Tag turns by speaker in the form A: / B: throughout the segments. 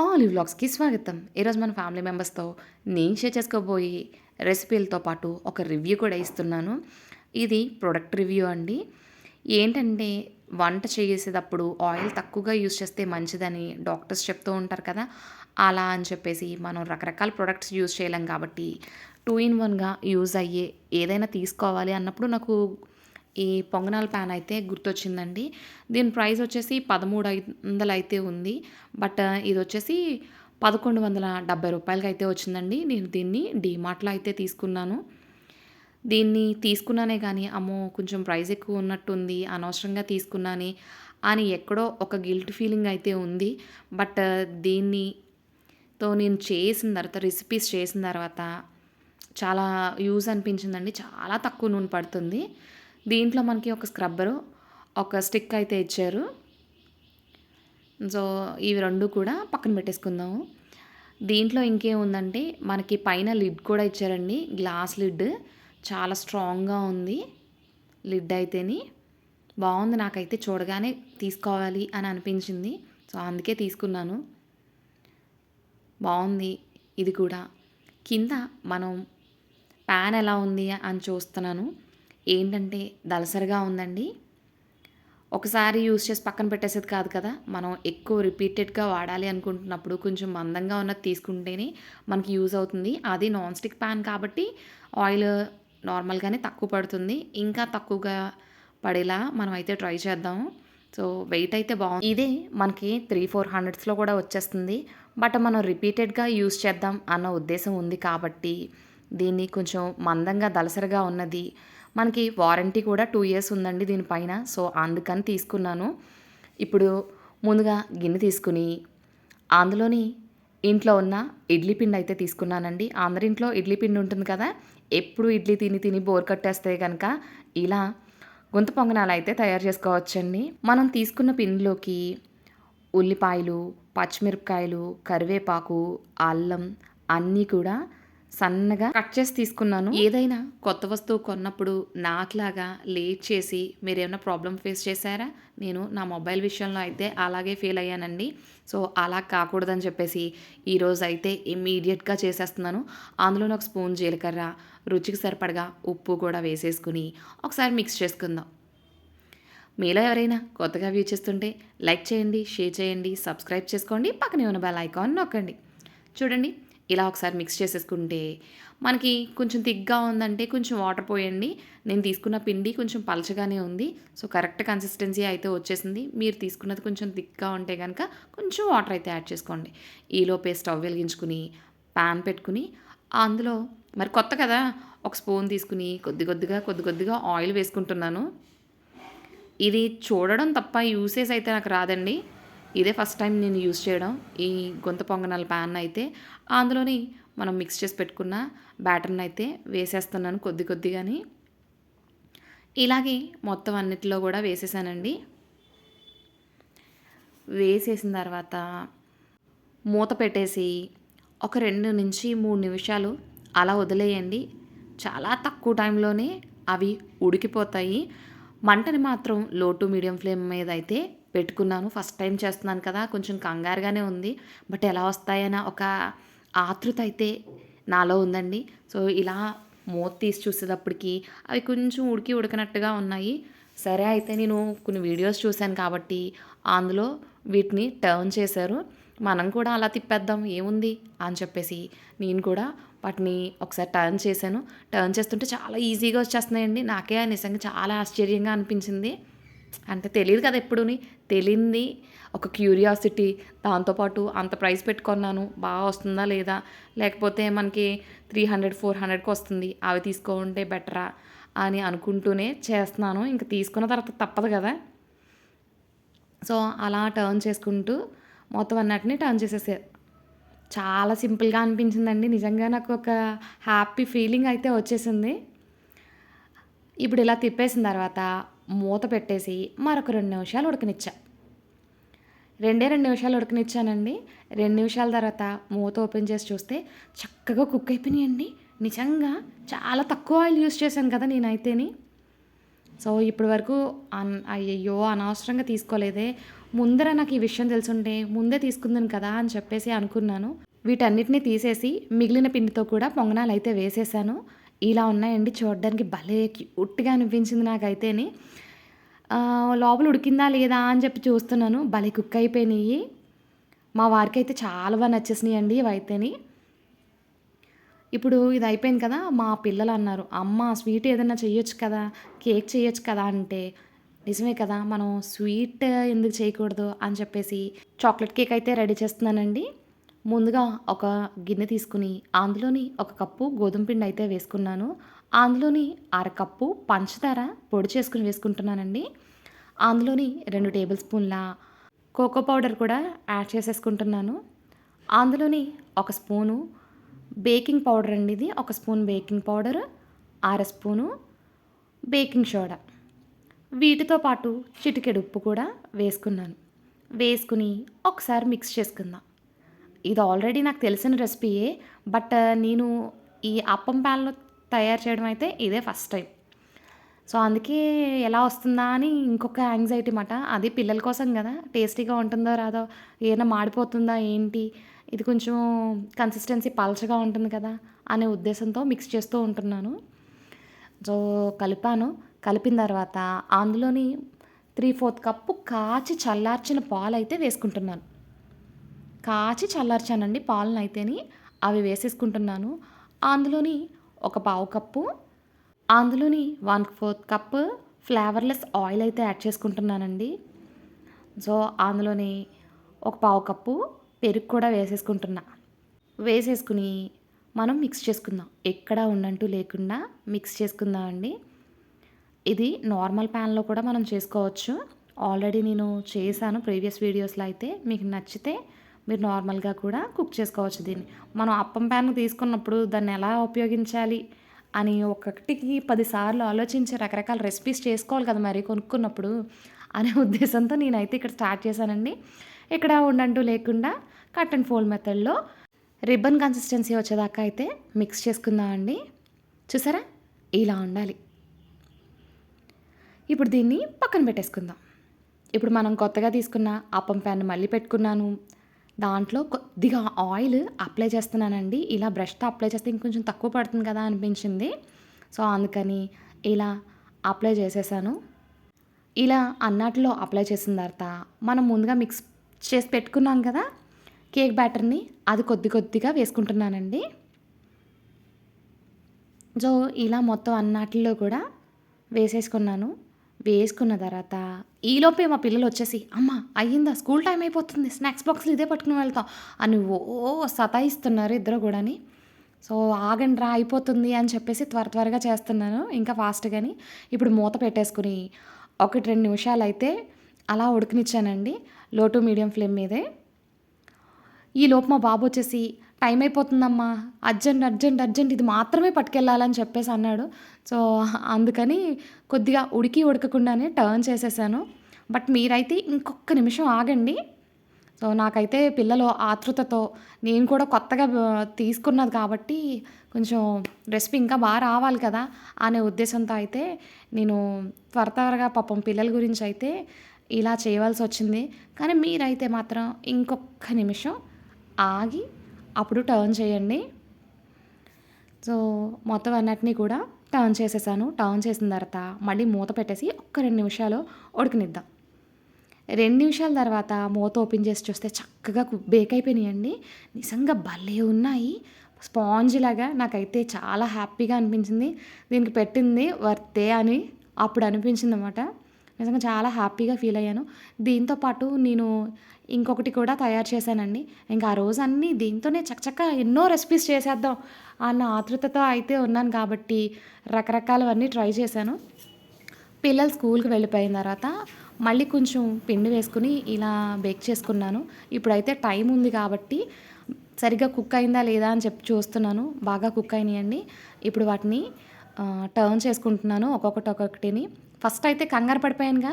A: All వ్లాగ్స్కి స్వాగతం. ఈరోజు మన ఫ్యామిలీ మెంబర్స్తో నేను షేర్ చేసుకోబోయి రెసిపీలతో పాటు ఒక రివ్యూ కూడా ఇస్తున్నాను. ఇది ప్రొడక్ట్ రివ్యూ అండి. ఏంటంటే వంట చేసేటప్పుడు ఆయిల్ తక్కువగా యూస్ చేస్తే మంచిదని డాక్టర్స్ చెప్తూ ఉంటారు కదా. అలా అని చెప్పేసి మనం రకరకాల ప్రొడక్ట్స్ యూజ్ చేయలేం కాబట్టి టూ ఇన్ వన్గా యూజ్ అయ్యే ఏదైనా తీసుకోవాలి అన్నప్పుడు నాకు ఈ పొంగనాల ప్యాన్ అయితే గుర్తొచ్చిందండి. దీని ప్రైస్ వచ్చేసి పదమూడు వందలు అయితే ఉంది. బట్ ఇది వచ్చేసి పదకొండు వందల డెబ్బై రూపాయలకి అయితే వచ్చిందండి. నేను దీన్ని డీమార్ట్లో అయితే తీసుకున్నాను. దీన్ని తీసుకున్నానే కానీ అమ్మో కొంచెం ప్రైస్ ఎక్కువ ఉన్నట్టుంది అనవసరంగా తీసుకున్నాని అని ఎక్కడో ఒక గిల్ట్ ఫీలింగ్ అయితే ఉంది. బట్ దీన్ని తో నేను చేసిన తర్వాత రెసిపీస్ చేసిన తర్వాత చాలా యూజ్ అనిపించిందండి. చాలా తక్కువ నూనె పడుతుంది. దీంట్లో మనకి ఒక స్క్రబ్బరు ఒక స్టిక్ అయితే ఇచ్చారు. సో ఇవి రెండు కూడా పక్కన పెట్టేసుకుందాము. దీంట్లో ఇంకేముందంటే మనకి పైన లిడ్ కూడా ఇచ్చారండి. Glass lid. చాలా స్ట్రాంగ్గా ఉంది లిడ్ అయితేని. బాగుంది నాకైతే చూడగానే తీసుకోవాలి అని అనిపించింది. సో అందుకే తీసుకున్నాను. బాగుంది ఇది కూడా. కింద మనం ప్యాన్ ఎలా ఉంది అని చూస్తున్నాను. ఏంటంటే దలసరిగా ఉందండి. ఒకసారి యూస్ చేసి పక్కన పెట్టేసేది కాదు కదా మనం ఎక్కువ రిపీటెడ్గా వాడాలి అనుకుంటున్నప్పుడు కొంచెం మందంగా ఉన్నది తీసుకుంటేనే మనకి యూజ్ అవుతుంది. అది నాన్ స్టిక్ ప్యాన్ కాబట్టి ఆయిల్ నార్మల్గానే తక్కువ పడుతుంది. ఇంకా తక్కువగా పడేలా మనం అయితే ట్రై చేద్దాము. సో వెయిట్ అయితే బాగుంది ఇదే మనకి త్రీ ఫోర్ హండ్రెడ్స్లో కూడా వచ్చేస్తుంది. బట్ మనం రిపీటెడ్గా యూస్ చేద్దాం అన్న ఉద్దేశం ఉంది కాబట్టి దీన్ని కొంచెం మందంగా దలసరిగా ఉన్నది మనకి వారంటీ కూడా టూ ఇయర్స్ ఉందండి దీనిపైన. సో అందుకని తీసుకున్నాను. ఇప్పుడు ముందుగా గిన్నె తీసుకుని అందులోని ఇంట్లో ఉన్న ఇడ్లీ పిండి అయితే తీసుకున్నానండి. అందరింట్లో ఇడ్లీ పిండి ఉంటుంది కదా ఎప్పుడు ఇడ్లీ తిని తిని బోర్ కట్టేస్తే కనుక ఇలా గుంత పొంగనాలు అయితే తయారు చేసుకోవచ్చండి. మనం తీసుకున్న పిండిలోకి ఉల్లిపాయలు పచ్చిమిరపకాయలు కరివేపాకు అల్లం అన్నీ కూడా సన్నగా కట్ చేసి తీసుకున్నాను. ఏదైనా కొత్త వస్తువు కొన్నప్పుడు నాకులాగా లేట్ చేసి మీరు ఏమైనా ప్రాబ్లం ఫేస్ చేశారా? నేను నా మొబైల్ విషయంలో అయితే అలాగే ఫీల్ అయ్యానండి. సో అలా కాకూడదని చెప్పేసి ఈరోజు అయితే ఇమ్మీడియట్గా చేసేస్తున్నాను. అందులో ఒక స్పూన్ జీలకర్ర రుచికి సరిపడగా ఉప్పు కూడా వేసేసుకుని ఒకసారి మిక్స్ చేసుకుందాం. మీలో ఎవరైనా కొత్తగా వ్యూ చేస్తుంటే లైక్ చేయండి షేర్ చేయండి సబ్స్క్రైబ్ చేసుకోండి పక్కనే ఉన్న బెల్ ఐకాన్ నొక్కండి. చూడండి ఇలా ఒకసారి మిక్స్ చేసేసుకుంటే మనకి కొంచెం థిక్గా ఉందంటే కొంచెం వాటర్ పోయండి. నేను తీసుకున్న పిండి కొంచెం పలచగానే ఉంది. సో కరెక్ట్ కన్సిస్టెన్సీ అయితే వచ్చేసింది. మీరు తీసుకున్నది కొంచెం థిక్గా ఉంటే కనుక కొంచెం వాటర్ అయితే యాడ్ చేసుకోండి. ఈలోపే స్టవ్ వెలిగించుకుని ప్యాన్ పెట్టుకుని అందులో మరి కొత్త కదా ఒక స్పూన్ తీసుకుని కొద్ది కొద్దిగా కొద్ది కొద్దిగా ఆయిల్ వేసుకుంటున్నాను. ఇది చూడడం తప్ప యూసేజ్ అయితే నాకు రాదండి. ఇదే ఫస్ట్ టైం నేను యూస్ చేయడం. ఈ గొంత పొంగనాల ప్యాన్ అయితే అందులోని మనం మిక్స్ చేసి పెట్టుకున్న బ్యాటర్ని అయితే వేసేస్తున్నాను కొద్ది కొద్దిగాని. ఇలాగే మొత్తం అన్నిటిలో కూడా వేసేసానండి. వేసేసిన తర్వాత మూత పెట్టేసి ఒక రెండు నుంచి మూడు నిమిషాలు అలా వదిలేయండి. చాలా తక్కువ టైంలోనే అవి ఉడికిపోతాయి. మంటని మాత్రం లో టు మీడియం ఫ్లేమ్ మీద అయితే పెట్టుకున్నాను. ఫస్ట్ టైం చేస్తున్నాను కదా కొంచెం కంగారుగానే ఉంది. బట్ ఎలా వస్తాయన్న ఒక ఆతృత అయితే నాలో ఉందండి. సో ఇలా మూత తీసి చూసేటప్పటికి అవి కొంచెం ఉడికి ఉడకనట్టుగా ఉన్నాయి. సరే అయితే నేను కొన్ని వీడియోస్ చూశాను కాబట్టి అందులో వీటిని టర్న్ చేశారు. మనం కూడా అలా తిప్పేద్దాం ఏముంది అని చెప్పేసి నేను కూడా వాటిని ఒకసారి టర్న్ చేశాను. టర్న్ చేస్తుంటే చాలా ఈజీగా వచ్చేస్తున్నాయండి. నాకే నిజంగా చాలా ఆశ్చర్యంగా అనిపించింది. అంటే తెలియదు కదా ఎప్పుడుని. తెలియంది ఒక క్యూరియాసిటీ దాంతోపాటు అంత ప్రైస్ పెట్టుకున్నాను బాగా వస్తుందా లేదా? లేకపోతే మనకి త్రీ హండ్రెడ్ ఫోర్ హండ్రెడ్కి వస్తుంది. అవి తీసుకోంటే బెటరా అని అనుకుంటూనే చేస్తున్నాను. ఇంకా తీసుకున్న తర్వాత తప్పదు కదా. సో అలా టర్న్ చేసుకుంటూ మొత్తం అన్నటిని టర్న్ చేసేసారు చాలా సింపుల్గా అనిపించిందండి. నిజంగా నాకు ఒక హ్యాపీ ఫీలింగ్ అయితే వచ్చేసింది. ఇప్పుడు ఇలా తిప్పేసిన తర్వాత మూత పెట్టేసి మరొక రెండు నిమిషాలు ఉడకనిచ్చా. రెండే రెండు నిమిషాలు ఉడకనిచ్చానండి. రెండు నిమిషాల తర్వాత మూత ఓపెన్ చేసి చూస్తే చక్కగా కుక్ అయిపోయినాయండి. నిజంగా చాలా తక్కువ ఆయిల్ యూస్ చేశాను కదా నేనైతేని. సో ఇప్పటి వరకు అన్ అయ్యయ్యో అనవసరంగా తీసుకోలేదే. ముందర నాకు ఈ విషయం తెలుసుంటే ముందే తీసుకుందాను కదా అని చెప్పేసి అనుకున్నాను. వీటన్నిటిని తీసేసి మిగిలిన పిండితో కూడా పొంగనాలు అయితే వేసేసాను. ఇలా ఉన్నాయండి చూడడానికి భలే క్యూట్గా అనిపించింది నాకైతేని. లోపల ఉడికిందా లేదా అని చెప్పి చూస్తున్నాను. భలే కుక్ అయిపోయినాయి. మా వారికి అయితే చాలా బాగా నచ్చేసినాయి అండి ఇవైతేని ఇప్పుడు ఇది అయిపోయింది కదా మా పిల్లలు అన్నారు అమ్మ స్వీట్ ఏదైనా చేయొచ్చు కదా కేక్ చేయొచ్చు కదా అంటే నిజమే కదా మనం స్వీట్ ఎందుకు చేయకూడదు అని చెప్పేసి చాక్లెట్ కేక్ అయితే రెడీ చేస్తున్నానండి. ముందుగా ఒక గిన్నె తీసుకుని అందులోని ఒక కప్పు గోధుమ పిండి అయితే వేసుకున్నాను. అందులోని అరకప్పు పంచదార పొడి చేసుకుని వేసుకుంటున్నానండి. అందులోని రెండు టేబుల్ స్పూన్ల కోకో పౌడర్ కూడా యాడ్ చేసేసుకుంటున్నాను. అందులోని ఒక స్పూను బేకింగ్ పౌడర్ అండి ఇది. ఒక స్పూన్ బేకింగ్ పౌడర్ అర స్పూను బేకింగ్ సోడా. వీటితో పాటు చిటికెడు ఉప్పు కూడా వేసుకున్నాను. వేసుకుని ఒకసారి మిక్స్ చేసుకుందాం. ఇది ఆల్రెడీ నాకు తెలిసిన రెసిపీయే బట్ నేను ఈ అప్పం ప్యాన్లో తయారు చేయడం అయితే ఇదే ఫస్ట్ టైం. సో అందుకే ఎలా వస్తుందా అని ఇంకొక యాంగ్జైటీ మాట. అది పిల్లల కోసం కదా. టేస్టీగా ఉంటుందో రాదో ఏమైనా మాడిపోతుందా ఏంటి ఇది కొంచెం కన్సిస్టెన్సీ పల్చగా ఉంటుంది కదా అనే ఉద్దేశంతో మిక్స్ చేస్తూ ఉంటున్నాను. సో కలిపాను. కలిపిన తర్వాత అందులోని త్రీ ఫోర్త్ కప్పు కాచి చల్లార్చిన పాలు అయితే వేసుకుంటున్నాను. కాచి చల్లార్చానండి పాలను అయితేని అవి వేసేసుకుంటున్నాను. అందులోని ఒక పావు కప్పు అందులోని one fourth cup flavourless oil అయితే యాడ్ చేసుకుంటున్నానండి. సో అందులోని ఒక పావు కప్పు పెరుగు కూడా వేసేసుకుంటున్నా. వేసేసుకుని మనం మిక్స్ చేసుకుందాం. ఎక్కడా ఉండంటూ లేకుండా మిక్స్ చేసుకుందామండి ఇది నార్మల్ ప్యాన్లో కూడా మనం చేసుకోవచ్చు. ఆల్రెడీ నేను చేశాను ప్రీవియస్ వీడియోస్లో అయితే. మీకు నచ్చితే మీరు నార్మల్గా కూడా కుక్ చేసుకోవచ్చు దీన్ని. మనం అప్పం ప్యాన్ తీసుకున్నప్పుడు దాన్ని ఎలా ఉపయోగించాలి అని ఒకటికి పదిసార్లు ఆలోచించి రకరకాల రెసిపీస్ చేసుకోవాలి కదా మరి కొనుక్కున్నప్పుడు అనే ఉద్దేశంతో నేనైతే ఇక్కడ స్టార్ట్ చేశానండి. ఇక్కడ ఉండంటూ లేకుండా కట్ అండ్ ఫోల్డ్ మెథడ్లో రిబ్బన్ కన్సిస్టెన్సీ వచ్చేదాకా అయితే మిక్స్ చేసుకుందామండి చూసారా? ఇలా ఉండాలి. ఇప్పుడు దీన్ని పక్కన పెట్టేసుకుందాం. ఇప్పుడు మనం కొత్తగా తీసుకున్న అప్పం ప్యాన్ మళ్ళీ పెట్టుకున్నాను. దాంట్లో కొద్దిగా ఆయిల్ అప్లై చేస్తున్నానండి. ఇలా బ్రష్తో అప్లై చేస్తే ఇంకొంచెం తక్కువ పడుతుంది కదా అనిపించింది. సో అందుకని ఇలా అప్లై చేసేసాను. ఇలా అన్నాటిలో అప్లై చేసిన తర్వాత మనం ముందుగా మిక్స్ చేసి పెట్టుకున్నాం కదా కేక్ బ్యాటర్ని అది కొద్ది కొద్దిగా వేసుకుంటున్నానండి. సో ఇలా మొత్తం అన్నాటిలో కూడా వేసేసుకున్నాను. వేసుకున్న తర్వాత ఈలోపే మా పిల్లలు వచ్చేసి అమ్మ అయ్యిందా? స్కూల్ టైం అయిపోతుంది. స్నాక్స్ బాక్స్లు ఇదే పట్టుకుని వెళ్తాం. అని ఓ సతాయిస్తున్నారు ఇద్దరు కూడాని. సో ఆగండి రా అయిపోతుంది అని చెప్పేసి త్వర త్వరగా చేస్తున్నాను ఇంకా ఫాస్ట్గాని ఇప్పుడు మూత పెట్టేసుకుని ఒకటి రెండు నిమిషాలు అయితే అలా ఉడికినిచ్చానండి లో టు మీడియం ఫ్లేమ్ మీదే. ఈ లోపు మా బాబు వచ్చేసి టైం అయిపోతుందమ్మా అర్జెంట్ అర్జెంట్ అర్జెంట్ ఇది మాత్రమే పట్టుకెళ్ళాలని చెప్పేసి అన్నాడు. సో అందుకని కొద్దిగా ఉడికి ఉడకకుండానే టర్న్ చేసేసాను. బట్ మీరైతే ఇంకొక నిమిషం ఆగండి. సో నాకైతే పిల్లలు ఆతృతతో నేను కూడా కొత్తగా తీసుకున్నది కాబట్టి కొంచెం రెసిపీ ఇంకా బాగా రావాలి కదా అనే ఉద్దేశంతో అయితే నేను త్వర త్వరగా పాపం పిల్లల గురించి అయితే ఇలా చేయవలసి వచ్చింది. కానీ మీరైతే మాత్రం ఇంకొక నిమిషం ఆగి అప్పుడు టర్న్ చేయండి. సో మొత్తం అన్నిటినీ కూడా టర్న్ చేసేసాను. టర్న్ చేసిన తర్వాత మళ్ళీ మూత పెట్టేసి ఒక్క రెండు నిమిషాలు ఉడకనిద్దాం. రెండు నిమిషాల తర్వాత మూత ఓపెన్ చేసి చూస్తే చక్కగా బేక్ అయిపోయినాయండి. నిజంగా భలే ఉన్నాయి. స్పాంజ్ లాగా నాకైతే చాలా హ్యాపీగా అనిపించింది. దీనికి పెట్టింది వర్తే అని అప్పుడు అనిపించింది అనమాట నిజంగా చాలా హ్యాపీగా ఫీల్ అయ్యాను. దీంతో పాటు నేను ఇంకొకటి కూడా తయారు చేశానండి. ఇంకా ఆ రోజు అన్నీ దీంతోనే చక్కచక్క ఎన్నో రెసిపీస్ చేసేద్దాం అన్న ఆతృతతో అయితే ఉన్నాను కాబట్టి రకరకాలవన్నీ ట్రై చేశాను. పిల్లలు స్కూల్కి వెళ్ళిపోయిన తర్వాత మళ్ళీ కొంచెం పిండి వేసుకుని ఇలా బేక్ చేసుకున్నాను. ఇప్పుడైతే టైం ఉంది కాబట్టి సరిగ్గా కుక్ అయిందా లేదా అని చెప్పి చూస్తున్నాను. బాగా కుక్ అయినాయండి. ఇప్పుడు వాటిని టర్న్ చేసుకుంటున్నాను ఒక్కొక్కటి ఒక్కొక్కటిని. ఫస్ట్ అయితే కంగారు పడిపోయానుగా.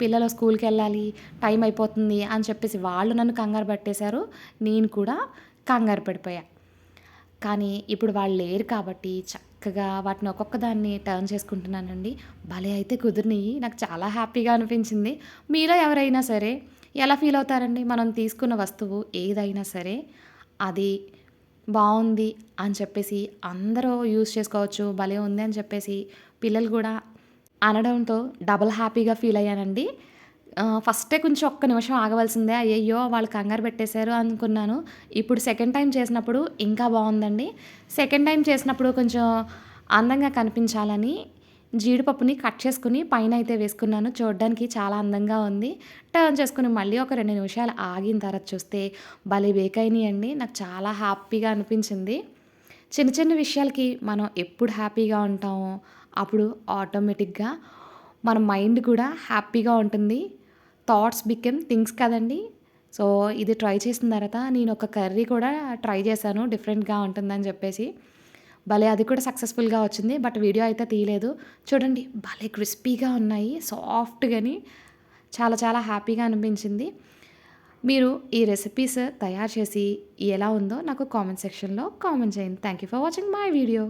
A: పిల్లలు స్కూల్కి వెళ్ళాలి టైం అయిపోతుంది అని చెప్పేసి వాళ్ళు నన్ను కంగారు పట్టేశారు. నేను కూడా కంగారు పడిపోయా. కానీ ఇప్పుడు వాళ్ళు లేరు కాబట్టి చక్కగా వాటిని ఒక్కొక్క దాన్ని టర్న్ చేసుకుంటున్నానండి. భలే అయితే కుదిరినాయి. నాకు చాలా హ్యాపీగా అనిపించింది. మీలో ఎవరైనా సరే ఎలా ఫీల్ అవుతారండి? మనం తీసుకున్న వస్తువు ఏదైనా సరే అది బాగుంది అని చెప్పేసి అందరూ యూజ్ చేసుకోవచ్చు భలే ఉంది అని చెప్పేసి పిల్లలు కూడా అనడంతో డబల్ హ్యాపీగా ఫీల్ అయ్యానండి. ఫస్టే కొంచెం ఒక్క నిమిషం ఆగవలసిందే అయ్యయ్యో వాళ్ళు కంగారు పెట్టేశారు అనుకున్నాను. ఇప్పుడు సెకండ్ టైం చేసినప్పుడు ఇంకా బాగుందండి. సెకండ్ టైం చేసినప్పుడు కొంచెం అందంగా కనిపించాలని జీడిపప్పుని కట్ చేసుకుని పైన అయితే వేసుకున్నాను. చూడడానికి చాలా అందంగా ఉంది. టర్న్ చేసుకుని మళ్ళీ ఒక రెండు నిమిషాలు ఆగిన తర్వాత చూస్తే భలే బేక్ అయినాయండి నాకు చాలా హ్యాపీగా అనిపించింది. చిన్న చిన్న విషయాలకి మనం ఎప్పుడు హ్యాపీగా ఉంటామో అప్పుడు ఆటోమేటిక్గా మన మైండ్ కూడా హ్యాపీగా ఉంటుంది. థాట్స్ బికెమ్ థింగ్స్ కదండి. సో ఇది ట్రై చేసిన తర్వాత నేను ఒక కర్రీ కూడా ట్రై చేశాను డిఫరెంట్గా ఉంటుందని చెప్పేసి. భలే అది కూడా సక్సెస్ఫుల్గా వచ్చింది బట్ వీడియో అయితే తీయలేదు. చూడండి భలే క్రిస్పీగా ఉన్నాయి సాఫ్ట్గాని చాలా చాలా హ్యాపీగా అనిపించింది. మీరు ఈ రెసిపీస్ తయారు చేసి ఎలా ఉందో నాకు కామెంట్ సెక్షన్లో కామెంట్ చేయండి. Thank you for watching my video